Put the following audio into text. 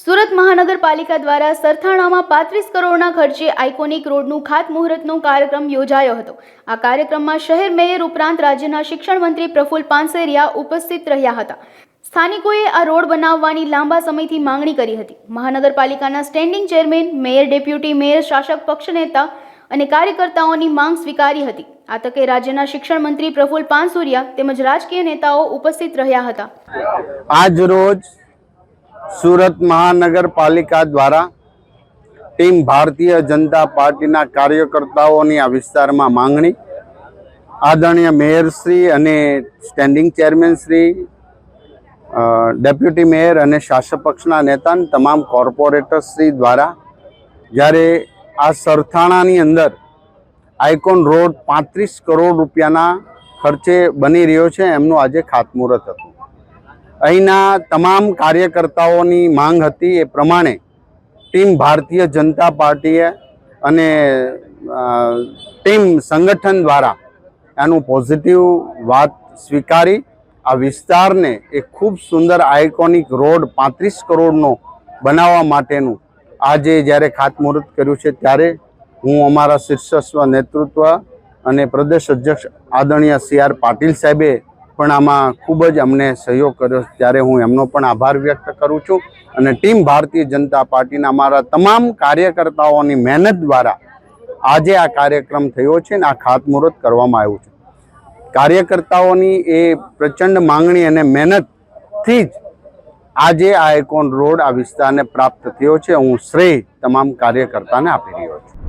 સુરત મહાનગરપાલિકા દ્વારા સરથાણામાં પાંત્રીસ કરોડના ખર્ચે આઇકોનિક રોડનું ખાતમુહૂર્તનો કાર્યક્રમ યોજાયો હતો. આ કાર્યક્રમમાં શહેર મેયર ઉપરાંત રાજ્યના શિક્ષણ મંત્રી પ્રફુલ પાનસેરિયા ઉપસ્થિત રહ્યા હતા. સ્થાનિકોએ આ રોડ બનાવવાની લાંબા સમયથી માંગણી કરી હતી. મહાનગરપાલિકાના standing chairman, mayor, deputy mayor, શાસક પક્ષ નેતા અને કાર્યકર્તાઓની માંગ સ્વીકારી હતી. આ તકે રાજ્યના શિક્ષણ મંત્રી પ્રફુલ પાનસુરિયા તેમજ રાજકીય નેતાઓ ઉપસ્થિત રહ્યા હતા. આજ રોજ સુરત મહાનગરપાલિકા દ્વારા ટીમ ભારતીય જનતા પાર્ટીના કાર્યકર્તાઓની આ વિસ્તારમાં માંગણી. આદરણીય મેયરશ્રી અને સ્ટેન્ડિંગ ચેરમેનશ્રી ડેપ્યુટી મેયર અને શાસક પક્ષના નેતા તમામ કોર્પોરેટર્સશ્રી દ્વારા જ્યારે આ સરથાણાની અંદર આઇકોન રોડ પાંત્રીસ કરોડ રૂપિયાના ખર્ચે બની રહ્યો છે, એમનું આજે ખાતમુહૂર્ત હતું. અહીંના તમામ કાર્યકર્તાઓની માંગ હતી એ પ્રમાણે ટીમ ભારતીય જનતા પાર્ટીએ અને ટીમ સંગઠન દ્વારા એનું પોઝિટિવ વાત સ્વીકારી. આ વિસ્તારને એક ખૂબ સુંદર આઇકોનિક રોડ પાંત્રીસ કરોડનો બનાવવા માટેનું આજે જ્યારે ખાતમુહૂર્ત કર્યું છે ત્યારે હું અમારા શીર્ષસ્વ નેતૃત્વ અને પ્રદેશ અધ્યક્ષ આદરણીય સી આર પાટીલ સાહેબે પણ આમાં ખૂબ જ અમને સહયોગ કર્યો ત્યારે હું એમનો પણ આભાર વ્યક્ત કરું છું અને ટીમ ભારતીય જનતા પાર્ટીના અમારા તમામ કાર્યકર્તાઓની મહેનત દ્વારા આજે આ કાર્યક્રમ થયો છે અને આ ખાતમુહૂર્ત કરવામાં આવ્યું છે. કાર્યકર્તાઓની એ પ્રચંડ માંગણી અને મહેનતથી જ આજે આ એકોન રોડ આ વિસ્તારને પ્રાપ્ત થયો છે. હું શ્રેય તમામ કાર્યકર્તાને આપી રહ્યો છું.